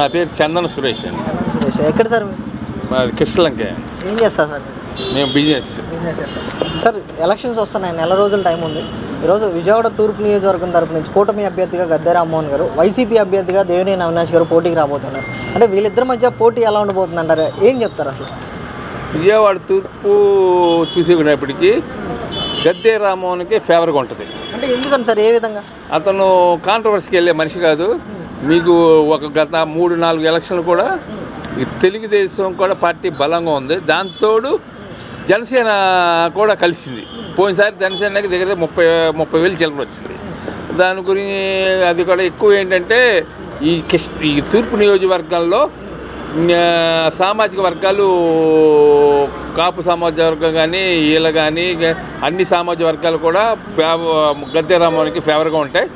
నా పేరు చందన సురేష్ అండి. ఎక్కడ సార్ మీరు? మాది కృష్ణలంకే ఏం చేస్తారు సార్? మేము బిజినెస్ బిజినెస్ చేస్తారు. సార్ ఎలక్షన్స్ వస్తున్నాయి. నెల రోజుల టైం ఉంది. ఈరోజు విజయవాడ తూర్పు నియోజకవర్గం తరపు నుంచి కూటమి అభ్యర్థిగా గద్దె రామ్మోహన్ గారు వైసీపీ అభ్యర్థిగా దేవినేని అవినాష్ గారు పోటీకి రాబోతున్నారు. అంటే వీళ్ళిద్దరి మధ్య పోటీ ఎలా ఉండబోతుంది అంటారు ఏం చెప్తారు అసలు? విజయవాడ తూర్పు చూసేటప్పటికి గద్దె రామ్మోహన్కి ఫేవర్గా ఉంటుంది. అంటే ఎందుకని సార్? ఏ విధంగా? అతను కాంట్రవర్సీకి వెళ్ళే మనిషి కాదు. మీకు ఒక గత మూడు నాలుగు ఎలక్షన్లు కూడా తెలుగుదేశం కూడా పార్టీ బలంగా ఉంది. దాంతోడు జనసేన కూడా కలిసింది. పోయినసారి జనసేనకి దగ్గర ముప్పై ముప్పై వేలు చిల్లర వచ్చింది. దాని గురించి అది కూడా ఎక్కువ ఏంటంటే ఈ కృష్ణ ఈ తూర్పు నియోజకవర్గాల్లో సామాజిక వర్గాలు కాపు సామాజిక వర్గం కానీ వీళ్ళ కానీ అన్ని సామాజిక వర్గాలు కూడా ఫేవ గద్దె రామానికి ఫేవర్గా ఉంటాయి.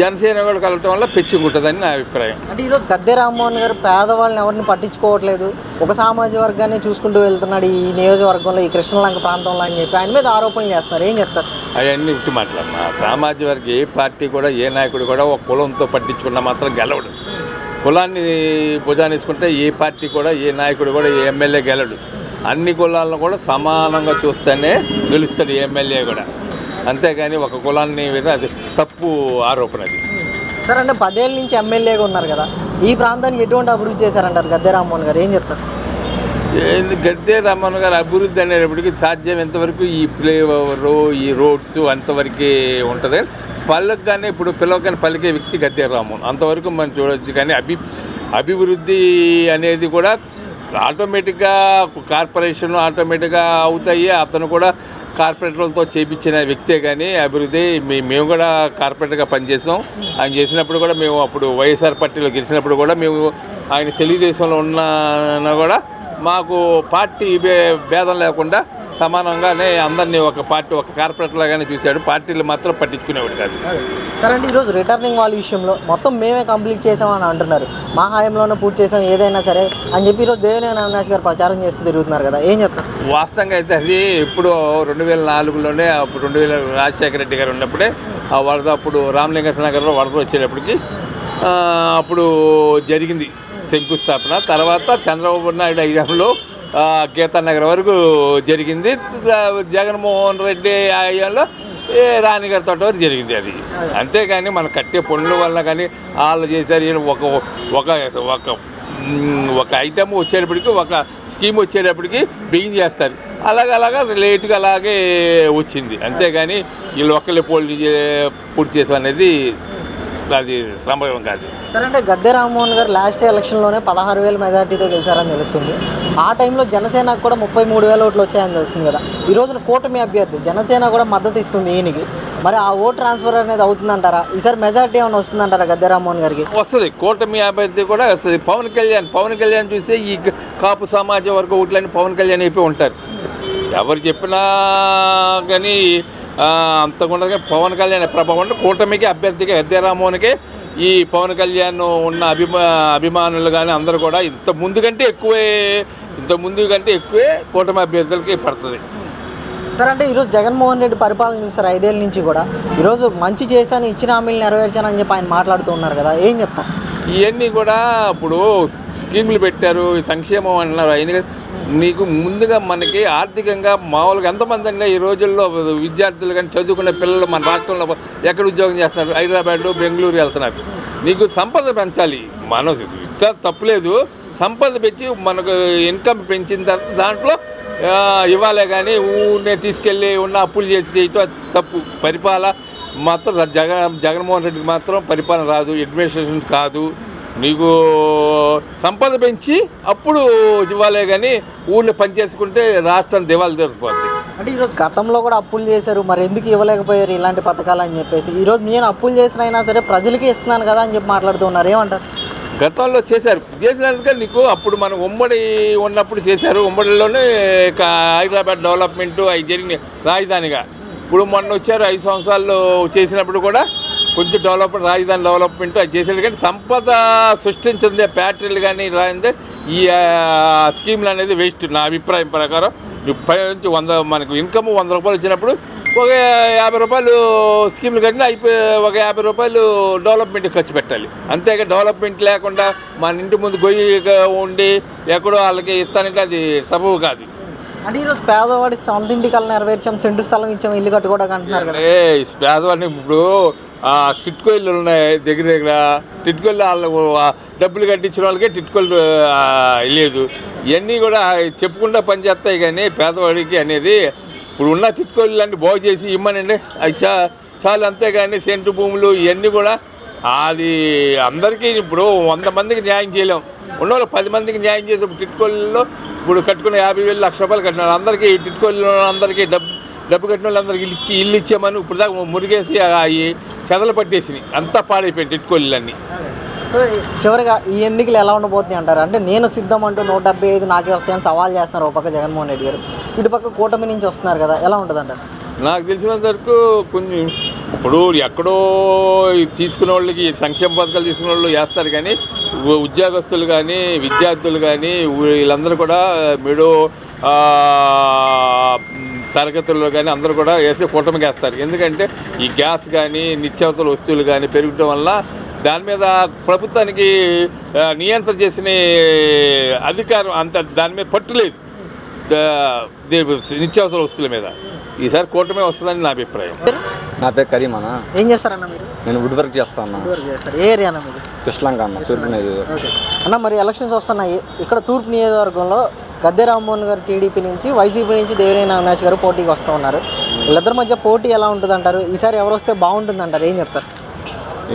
జనసేన కూడా కలగటం వల్ల పెచ్చుకుంటుందని నా అభిప్రాయం. అంటే ఈరోజు గద్దె రామ్మోహన్ గారు పేదవాళ్ళని ఎవరిని పట్టించుకోవట్లేదు. ఒక సామాజిక వర్గాన్ని చూసుకుంటూ వెళ్తున్నాడు ఈ నియోజకవర్గంలో ఈ కృష్ణలంక ప్రాంతంలో అని చెప్పి. ఆయన మీద ఆరోపణలు చేస్తున్నారు. ఏం చెప్తారు? అవన్నీ ఉట్టి మాట్లాడినా సామాజిక వర్గం ఏ పార్టీ కూడా ఏ నాయకుడు కూడా ఒక కులంతో పట్టించుకున్న మాత్రం గెలవడు. కులాన్ని భుజాన్ని వేసుకుంటే ఏ పార్టీ కూడా ఏ నాయకుడు కూడా ఏ ఎమ్మెల్యే గెలడు. అన్ని కులాలను కూడా సమానంగా చూస్తేనే గెలుస్తాడు ఏ ఎమ్మెల్యే కూడా. అంతేగాని ఒక కులాన్ని మీద అది తప్పు ఆరోపణ అది. సార్ అంటే పదేళ్ళ నుంచి ఎమ్మెల్యేగా ఉన్నారు కదా ఈ ప్రాంతానికి ఎటువంటి అభివృద్ధి చేశారంటారు గద్దె రామ్మోహన్ గారు? ఏం చెప్తారు? ఏంది గద్దె రామన్ గారు అభివృద్ధి అనేటప్పటికి సాధ్యం ఎంతవరకు ఈ ఫ్లేవర్ ఈ రోడ్స్ అంతవరకే ఉంటుంది. పళ్ళకు కానీ ఇప్పుడు పిల్లవకని పలికే వ్యక్తి గద్దె రామన్ అంతవరకు మనం చూడొచ్చు కానీ అభి అభివృద్ధి అనేది కూడా ఆటోమేటిక్గా కార్పొరేషన్ ఆటోమేటిక్గా అవుతాయి. అతను కూడా కార్పొరేటర్లతో చేయించిన వ్యక్తే కానీ అభివృద్ధి మేము కూడా కార్పొరేటర్గా పనిచేసాం ఆయన చేసినప్పుడు కూడా మేము అప్పుడు వైఎస్ఆర్ పార్టీలో గెలిచినప్పుడు కూడా మేము ఆయన తెలుగుదేశంలో ఉన్న కూడా మాకు పార్టీ భేదం లేకుండా సమానంగానే అందరినీ ఒక పార్టీ ఒక కార్పొరేటర్ లాగానే చూశాడు. పార్టీలు మాత్రం పట్టించుకునేవాడు కాదు. సార్ అంటే ఈరోజు రిటర్నింగ్ వాళ్ళ విషయంలో మొత్తం మేమే కంప్లీట్ చేసామని అంటున్నారు. మా హాయంలోనే పూర్తి చేసాం ఏదైనా సరే అని చెప్పి ఈరోజు దేవినేని అవినాష్ గారు ప్రచారం చేస్తూ తిరుగుతున్నారు కదా ఏం చెప్తారు? వాస్తవంగా అయితే అది ఇప్పుడు రెండు వేల నాలుగులోనే అప్పుడు రెండు వేల రాజశేఖర రెడ్డి గారు ఉన్నప్పుడే ఆ వరద అప్పుడు రామలింగ నగర్లో వరద వచ్చేటప్పటికి అప్పుడు జరిగింది శంకుస్థాపన. తర్వాత చంద్రబాబు నాయుడు హయాంలో ఆ, గీతానగర్ వరకు జరిగింది. జగన్మోహన్ రెడ్డి ఆయంలో రాణిగారి తోట వరకు జరిగింది అది. అంతేగాని మన కట్టే పనుల వల్ల కానీ వాళ్ళు చేశారు ఒక ఒక ఒక ఒక ఐటమ్ వచ్చేటప్పటికి ఒక స్కీమ్ వచ్చేటప్పటికి బిగిన్ చేస్తారు. అలాగ అలాగా లేట్గా అలాగే వచ్చింది. అంతేగాని వీళ్ళు ఒక్కళ్ళే పోటీ చే- పూర్తి చేసాం అనేది అది సంభవం కాదు. సార్ అంటే గద్దె రామ్మోహన్ గారు లాస్ట్ ఎలక్షన్లోనే పదహారు వేల మెజార్టీతో గెలిచారని తెలుస్తుంది. ఆ టైంలో జనసేనకు కూడా ముప్పై మూడు వేల ఓట్లు వచ్చాయని తెలుస్తుంది కదా. ఈ రోజున కూటమి అభ్యర్థి జనసేన కూడా మద్దతు ఇస్తుంది ఈయనకి. మరి ఆ ఓట్ ట్రాన్స్ఫర్ అనేది అవుతుందంటారా? ఈసారి మెజార్టీ ఏమైనా వస్తుందంటారా గద్దె రామ్మోహన్ గారికి? వస్తుంది. కూటమి అభ్యర్థి కూడా వస్తుంది. పవన్ కళ్యాణ్ పవన్ కళ్యాణ్ చూస్తే ఈ కాపు సమాజ వర్గ ఓట్లని పవన్ కళ్యాణ్ అయిపోయి ఉంటారు. ఎవరు చెప్పినా కానీ అంతకుండా పవన్ కళ్యాణ్ ప్రభావం అంటే కూటమికి అభ్యర్థిగా గద్దె రామ్మోహన్కే ఈ పవన్ కళ్యాణ్ ఉన్న అభిమా అభిమానులు కానీ అందరూ కూడా ఇంత ముందు కంటే ఎక్కువే ఇంత ముందు కంటే ఎక్కువే కూటమి అభ్యర్థులకి పడుతుంది. సార్ అంటే ఈరోజు జగన్మోహన్ రెడ్డి పరిపాలన చూస్తారు ఐదేళ్ళ నుంచి కూడా. ఈరోజు మంచి చేశాను ఇచ్చిన హామీలు నెరవేర్చానని చెప్పి ఆయన మాట్లాడుతూ ఉన్నారు కదా. ఏం చెప్తారు? ఇవన్నీ కూడా ఇప్పుడు స్కీములు పెట్టారు సంక్షేమం అన్నారు అయిన నీకు ముందుగా మనకి ఆర్థికంగా మామూలుగా ఎంతమంది అంటే ఈ రోజుల్లో విద్యార్థులు కానీ చదువుకునే పిల్లలు మన రాష్ట్రంలో ఎక్కడ ఉద్యోగం చేస్తున్నారు? హైదరాబాద్ బెంగళూరు వెళ్తున్నారు. నీకు సంపద పెంచాలి. మనసు ఇస్తా తప్పులేదు సంపద పెంచి మనకు ఇన్కమ్ పెంచిన తర్వాత దాంట్లో ఇవ్వాలి ఇవ్వాలే కానీ ఊరినే తీసుకెళ్ళి ఉన్న అప్పులు చేసి చేయటం తప్పు. పరిపాలన మాత్రం జగన్ జగన్మోహన్ రెడ్డికి మాత్రం పరిపాలన రాదు. అడ్మినిస్ట్రేషన్ కాదు. నీకు సంపద పెంచి అప్పుడు ఇవ్వాలే కానీ ఊరిని పనిచేసుకుంటే రాష్ట్రం దివాళి తెరిపోద్ది అంటే ఈరోజు గతంలో కూడా అప్పులు చేశారు మరి ఎందుకు ఇవ్వలేకపోయారు ఇలాంటి పథకాలు అని చెప్పేసి? ఈరోజు నేను అప్పులు చేసిన అయినా సరే ప్రజలకి ఇస్తున్నాను కదా అని చెప్పి మాట్లాడుతూ ఉన్నారు ఏమంటారు? గతంలో చేశారు. చేసినందుకే నీకు అప్పుడు మనం ఉమ్మడి ఉన్నప్పుడు చేశారు. ఉమ్మడిలోనే హైదరాబాద్ డెవలప్మెంట్ అవి జరిగినాయి రాజధానిగా. ఇప్పుడు మొన్న వచ్చారు ఐదు సంవత్సరాలు చేసినప్పుడు కూడా కొంచెం డెవలప్ రాజధాని డెవలప్మెంట్ అది చేశారు కానీ సంపద సృష్టించిందే ఫ్యాక్టరీలు కానీ రాయిందే ఈ స్కీమ్లు అనేది వేస్ట్ నా అభిప్రాయం ప్రకారం. ముప్పై నుంచి వంద మనకు ఇన్కమ్ వంద రూపాయలు వచ్చినప్పుడు ఒక యాభై రూపాయలు స్కీములు కట్టినా అయిపోయి ఒక యాభై రూపాయలు డెవలప్మెంట్ ఖర్చు పెట్టాలి. అంతేగా డెవలప్మెంట్ లేకుండా మన ఇంటి ముందు గొయ్యిగా ఉండి ఎక్కడో వాళ్ళకి ఇస్తానంటే అది సబబు కాదు. అంటే ఈరోజు పేదవాడి సొంత ఇంటికల్లా నెరవేర్చాం సెంటు స్థలం ఇచ్చాం ఇల్లు కట్టుకోవడానికి అంటున్నారు కదా. ఏ పేదవాడిని ఇప్పుడు ఆ ఉన్నాయి దగ్గర దగ్గర. టిట్కో వాళ్ళ డబ్బులు కట్టించిన వాళ్ళకే టిట్కో లేదు ఇవన్నీ కూడా చెప్పుకుంటా పనిచేస్తాయి కానీ పేదవాడికి అనేది ఇప్పుడు ఉన్న టిట్కో ఇల్లు బాగు చేసి ఇమ్మనండి. అవి చా చాలు అంతేగాని సెంటు భూములు ఇవన్నీ కూడా అది అందరికీ ఇప్పుడు వంద మందికి న్యాయం చేయలేం. ఉన్నవాళ్ళు పది మందికి న్యాయం చేసి టిట్కోళ్ళలో ఇప్పుడు కట్టుకున్న యాభై వేలు లక్ష రూపాయలు కట్టినారు అందరికీ టిట్కోల్లో అందరికీ డబ్బు డబ్బు కట్టిన వాళ్ళందరికీ ఇల్లు ఇచ్చి ఇల్లు ఇచ్చామని ఇప్పుడు దాకా మురిగేసి అవి చెదలు పట్టేసినాయి. అంతా పాడైపోయింది టిట్కోళ్ళన్నీ సో చివరిగా ఈ ఎన్నికలు ఎలా ఉండబోతున్నాయి అంటారు? అంటే నేను సిద్ధం అంటూ నూట డెబ్బై ఐదు నాకే వస్తాయని సవాల్ చేస్తున్నారు ఒక పక్క జగన్మోహన్ రెడ్డి గారు. ఇటుపక్క కూటమి నుంచి వస్తున్నారు కదా ఎలా ఉంటుంది అంటారు నాకు తెలిసినంత వరకు కొంచెం ఇప్పుడు ఎక్కడో ఈ తీసుకున్న వాళ్ళకి సంక్షేమ పథకాలు తీసుకున్న వాళ్ళు వేస్తారు కానీ ఉద్యోగస్తులు కానీ విద్యార్థులు కానీ వీళ్ళందరూ కూడా మిడో తరగతుల్లో కానీ అందరూ కూడా వేసే కూటమికి వేస్తారు ఎందుకంటే ఈ గ్యాస్ కానీ నిత్యావసర వస్తువులు కానీ పెరగడం వల్ల దాని మీద ప్రభుత్వానికి నియంత్రణ చేసిన అధికారం అంత దాని మీద పట్టు లేదు. దా- దే- నిత్యావసర వస్తువుల మీద. ఈసారి కూటమే వస్తుందని నా అభిప్రాయం. నా పేరు కరీం అన్న ఏం చేస్తారన్న మీరు? నేను వుడ్ వర్క్ చేస్తా అన్న. ఎవరు చేస్తారు. ఏ ఏరియా కృష్ణలంక అన్న తూర్పు నియోజకవర్గం. అన్న మరి ఎలక్షన్స్ వస్తున్నాయి. ఇక్కడ తూర్పు నియోజకవర్గంలో గద్దె రామ్మోహన్ గారు టీడీపీ నుంచి వైసీపీ నుంచి దేవినేని అవినాష్ గారు పోటీకి వస్తూ ఉన్నారు. వీళ్ళిద్దరి మధ్య పోటీ ఎలా ఉంటుంది అంటారు ఈసారి ఎవరు వస్తే బాగుంటుంది అంటారు ఏం చెప్తారు?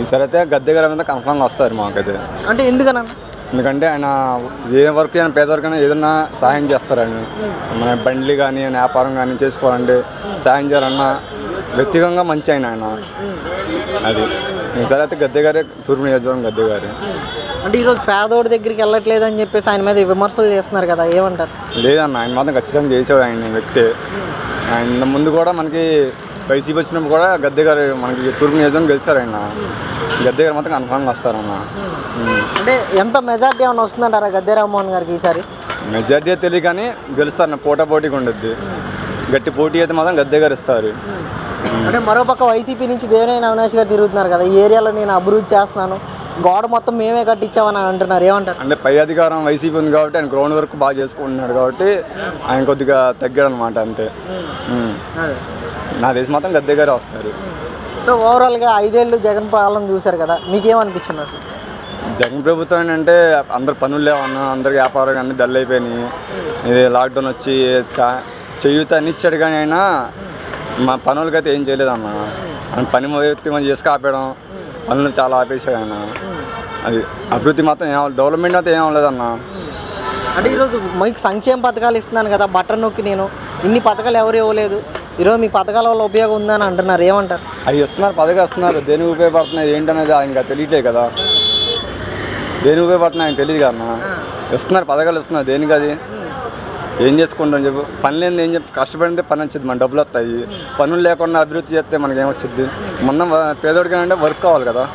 ఈసారి అయితే గద్దె గారి మీద కన్ఫర్మ్గా వస్తారు మాకైతే. అంటే ఎందుకనన్నా ఎందుకంటే ఆయన ఏ వర్క్ అయినా పేదవర్కైనా ఏదైనా సహాయం చేస్తారు ఆయన. మన బండ్లు కానీ వ్యాపారం కానీ చేసుకోవాలంటే సహాయం చేయాలన్న వ్యక్తిగతంగా మంచి ఆయన ఆయన. అది. ఈసారి అయితే గద్దె గారే తూర్పు నియోజకవర్గం గద్దె గారు. అంటే ఈరోజు పేదోడి దగ్గరికి వెళ్ళట్లేదు అని చెప్పేసి ఆయన మీద విమర్శలు చేస్తున్నారు కదా ఏమంటారు? లేదన్న ఆయన మాత్రం ఖచ్చితంగా చేసాడు ఆయన వ్యక్తి. ఆయన ముందు కూడా మనకి వైసీపీ వచ్చినప్పుడు కూడా గద్దె గారు మనకి తూర్పు నియోజకవర్గం గెలిచారు ఆయన. గద్దె గారు మాత్రం కన్ఫర్మ్గా వస్తారన్న. అంటే ఎంత మెజార్టీ ఏమైనా వస్తుందంటారా గద్దె రామ్మోహన్ గారికి ఈసారి? మెజార్టీ తెలియదు కానీ గెలుస్తారు నా పోటా పోటీగా ఉండద్ది. గట్టి పోటీ అయితే మాత్రం గద్దె గారు ఇస్తారు. అంటే మరోపక్క వైసీపీ నుంచి దేవినేని అవినాష్ గారు తిరుగుతున్నారు కదా ఈ ఏరియాలో నేను అభివృద్ధి చేస్తున్నాను. గోడ మొత్తం మేమే కట్టించామని అంటున్నారు. ఏమంటారు? అంటే పై అధికారం వైసీపీ ఉంది కాబట్టి ఆయన గ్రౌండ్ వర్క్ బాగా చేసుకుంటున్నాడు కాబట్టి ఆయన కొద్దిగా తగ్గాడు అనమాట అంతే నా దేశం మాత్రం గద్దె గారే వస్తారు. సో ఓవరాల్గా ఐదేళ్ళు జగన్ పాలన చూశారు కదా మీకేమనిపించింది? జగన్ ప్రభుత్వం ఏంటంటే అందరు పనులు లేవన్నా అందరి వ్యాపారాలు అన్ని డల్ అయిపోయినాయి. ఇది లాక్డౌన్ వచ్చి చేయూత అన్ని ఇచ్చాడు కానీ అయినా మా పనులకైతే ఏం చేయలేదన్న. పని వ్యక్తి మనం చేసి ఆపేయడం పనులు చాలా ఆపేసాడు ఆయన అది అభివృద్ధి మాత్రం ఏం డెవలప్మెంట్ అయితే ఏం అవ్వలేదన్న. అంటే ఈరోజు మీకు సంక్షేమ పథకాలు ఇస్తున్నాను కదా బట్టన్ నొక్కి నేను. ఇన్ని పథకాలు ఎవరు ఇవ్వలేదు. ఈరోజు మీ పథకాల వల్ల ఉపయోగం ఉందని అంటున్నారు ఏమంటారు? అవి ఇస్తున్నారు పదవి ఇస్తున్నారు. దేనికి ఉపయోగపడుతున్నాయి ఏంటనేది ఆయన తెలియట్లే కదా. దేనికి ఉపయోగపడుతున్నాయి ఆయన తెలియదు కదా ఇస్తున్నారు పథకాలు ఇస్తున్నారు. దేనికి అది? ఏం చేసుకుంటాం చెప్పు? పని లేని ఏం చెప్పి? కష్టపడితే పని వచ్చింది మన డబ్బులు వస్తాయి. పనులు లేకుండా అభివృద్ధి చేస్తే మనకి ఏమొచ్చింది మొన్న వ- పేదోడికైనా వర్క్ కావాలి కదా.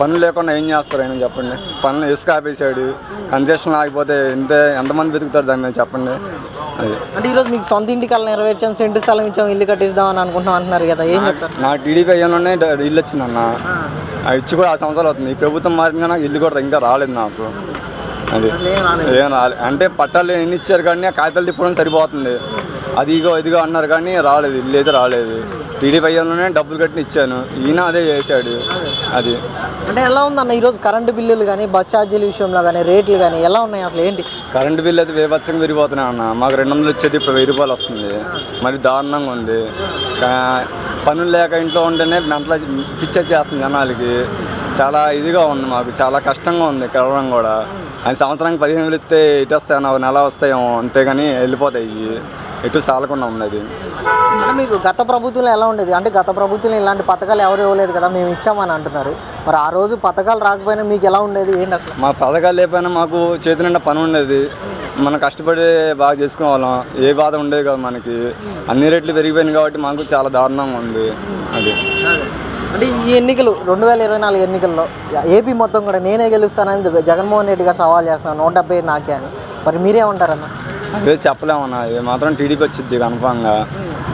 పనులు లేకుండా ఏం చేస్తారు ఆయన చెప్పండి? పనులు ఇసుక ఆపేసాడు కన్సెషన్ ఆగిపోతే ఎంత ఎంతమంది వెతుకుతారు దాని మీద చెప్పండి. అది. అంటే ఈరోజు మీకు సొంత ఇంటికి వెళ్ళి నెరవేర్చాం సెంటు స్థలం ఇచ్చాం ఇల్లు కట్టిస్తామని అనుకుంటున్నాం అంటున్నారు కదా ఏం చెప్తారు? నా టీడీపీ అయ్యాలోనే ఇల్లు వచ్చిందన్న ఇచ్చి కూడా ఆ సంవత్సరాలు అవుతుంది. ఈ ప్రభుత్వం మారింది నాకు ఇల్లు కూడా ఇంకా రాలేదు నాకు. అది. ఏం అంటే పట్టాలు ఎన్ని ఇచ్చారు కానీ ఆ కాగితాలు తిప్పడం సరిపోతుంది. అది ఇగో ఇదిగో అన్నారు కానీ రాలేదు ఇల్లు అయితే రాలేదు. టీడీపీ అయ్యాలోనే డబ్బులు కట్టిన ఇచ్చాను. ఈయన అదే చేశాడు. అది. అంటే ఎలా ఉందన్న ఈరోజు కరెంటు బిల్లులు కానీ బస్ ఛార్జీల విషయంలో కానీ రేట్లు కానీ ఎలా ఉన్నాయి అసలు? ఏంటి? కరెంటు బిల్ అయితే వేపచ్చంగా విరిగిపోతున్నాయి అన్న. మాకు రెండు వందలు వచ్చేది ఇప్పుడు వెయ్యి రూపాయలు వస్తుంది. మరి దారుణంగా ఉంది. పనులు లేక ఇంట్లో ఉంటేనే మెంటల పిచ్చేస్తుంది జనాలకి. చాలా ఇదిగా ఉంది మాకు. చాలా కష్టంగా ఉంది కలవడం కూడా. అది సంవత్సరానికి పదిహేను వేలు ఇస్తే ఇటు వస్తాయో నెల వస్తాయేమో అంతేగాని వెళ్ళిపోతాయి. ఎటు సాలకుండా ఉంది అది అంటే మీకు గత ప్రభుత్వంలో ఎలా ఉండేది? అంటే గత ప్రభుత్వంలో ఇలాంటి పథకాలు ఎవరు ఇవ్వలేదు కదా మేము ఇచ్చామని అంటున్నారు. మరి ఆ రోజు పథకాలు రాకపోయినా మీకు ఎలా ఉండేది? ఏంటి అసలు? మా పథకాలు లేకపోయినా మాకు చేతి నిండా పని ఉండేది. మనం కష్టపడి బాగా చేసుకునే వాళ్ళం ఏ బాధ ఉండేది కదా మనకి. అన్ని రేట్లు పెరిగిపోయినాయి కాబట్టి మాకు చాలా దారుణంగా ఉంది. అది. అంటే ఈ ఎన్నికలు రెండు వేల ఇరవై నాలుగు ఎన్నికల్లో ఏపీ మొత్తం కూడా నేనే గెలుస్తానని జగ- జగన్మోహన్ రెడ్డి గారు సవాల్ చేస్తున్నాను నూట డెబ్బై ఐదు నాకే అని. మరి మీరేమంటారన్న? అదే చెప్పలేమన్నా. ఇది మాత్రం టీడీపీ వచ్చింది కన్ఫామ్గా.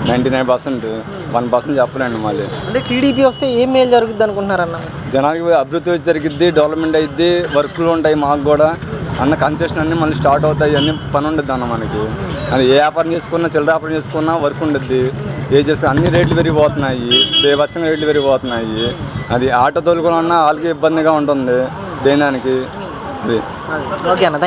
Ninety nine percent one percent చెప్పలేండి మళ్ళీ. అంటే టీడీపీ వస్తే ఏం మేలు జరుగుద్ది అనుకుంటున్నారన్న? జనాలకి అభివృద్ధి జరిగిద్ది డెవలప్మెంట్ అయ్యిద్ది వర్క్లు ఉంటాయి మాకు కూడా. అన్న కన్సెషన్ అన్నీ మళ్ళీ స్టార్ట్ అవుతాయి అన్ని పని ఉండద్ది అన్న మనకి. అది ఏ వ్యాపారం చేసుకున్నా చిల్లర వ్యాపారం చేసుకున్నా వర్క్ ఉండద్ది. ఏ అన్ని రేట్లు పెరిగిపోతున్నాయి. బేవచ్చంగా రేట్లు పెరిగిపోతున్నాయి. అది ఆటో తోలుకున్నా వాళ్ళకి ఇబ్బందిగా ఉంటుంది. దేనానికి? అది. ఓకే అన్న థ్యాంక్